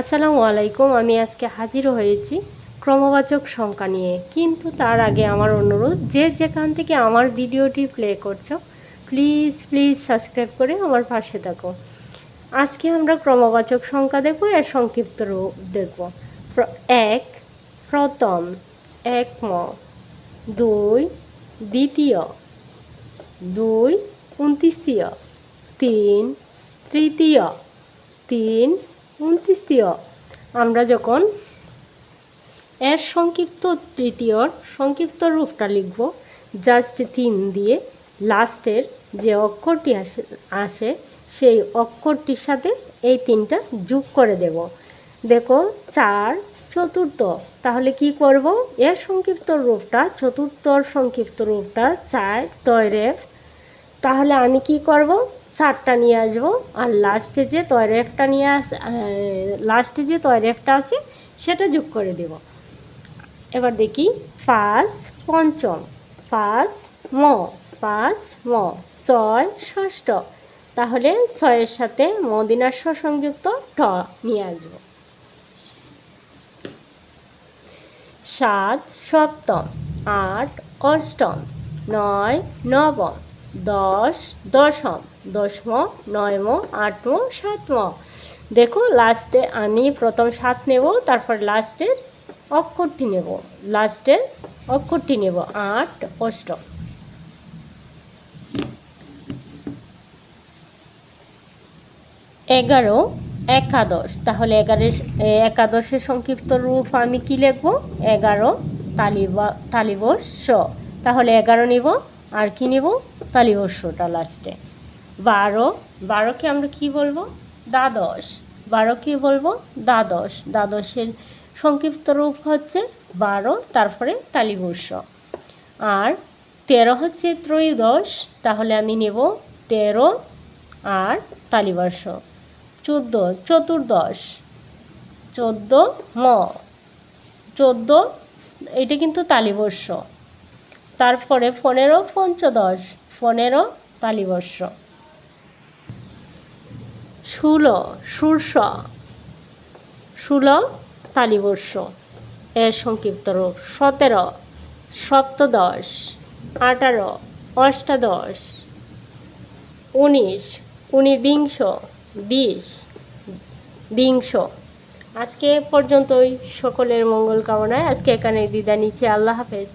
আসসালামু আলাইকুম, আমি আজকে হাজির হয়েছি ক্রমবাচক সংখ্যা নিয়ে। কিন্তু তার আগে আমার অনুরোধ, যে যেখান থেকে আমার ভিডিওটি প্লে করছ প্লিজ প্লিজ সাবস্ক্রাইব করে আমার পাশে থাকো। আজকে আমরা ক্রমবাচক সংখ্যা দেখব, এর সংক্ষিপ্ত রূপ দেখব। এক, প্রথম একম দুই, দ্বিতীয়, দুই উনত্রিশীয় তিন, তৃতীয়, তিন উনত্রিশীয় আমরা যখন এর সংক্ষিপ্ত তৃতীয়র সংক্ষিপ্ত রূপটা লিখব জাস্ট তিন দিয়ে লাস্টের যে অক্ষরটি আসে আসে, সেই অক্ষরটির সাথে এই তিনটা যোগ করে দেব। দেখো, চার, চতুর্থ। তাহলে কি করব? এর সংক্ষিপ্ত রূপটা, চতুর্থর সংক্ষিপ্ত রূপটা, চার তয়রেফ তাহলে আমি কি করব? চারটা নিয়ে আসব। আর লাস্টে যে তয়রেফটা নিয়ে আস লাস্টে যে তয়রেফটা আছে, সেটা যোগ করে দেব। এবার দেখি, পাঁচ পঞ্চম, পাঁচ ম পাঁচ ম, ছয় ষষ্ঠ। তাহলে ছয়ের সাথে মদিনার সংযুক্ত ট নিয়ে আসব। সাত সপ্তম, আট অষ্টম, নয় নবম দশ, দশম দশম, নয়ম, আটম, সাতম। দেখো লাস্টে আমি প্রথম সাত নেব, তারপর লাস্টের অক্ষরটি নেব। লাস্টের অক্ষরটি নেব, আট, অষ্টম। এগারো, একাদশ। তাহলে এগারো একাদশের সংক্ষিপ্ত রূপ আমি কি লিখব? এগারো, তালিবা, তালিবর্ষ। তাহলে এগারো নিব। আর কি নেব? তালিবর্ষটা লাস্টে বারো। বারোকে আমরা কি বলব? দ্বাদশ। বারো কি বলব দ্বাদশ। দ্বাদশের সংক্ষিপ্ত রূপ হচ্ছে বারো, তারপরে তালিবর্ষ আর তেরো হচ্ছে ত্রয়োদশ, তাহলে আমি নেব তেরো আর তালিবর্ষ চোদ্দ, চতুর্দশ। চোদ্দ ম। চোদ্দ, এটা কিন্তু তালিবর্ষ তারপরে পনেরো পঞ্চদশ পনেরো তালিবর্ষ ষোলো, সূর্ষ, ষোলো তালিবর্ষ এর সংক্ষিপ্ত রূপ। সতেরো, সপ্তদশ, আঠারো, অষ্টাদশ, উনিশ, উনিবিংশ, বিশ, বিংশ। আজকে পর্যন্তই। সকলের মঙ্গল কামনায় আজকে এখানে বিদায় নিচে আল্লাহ হাফেজ।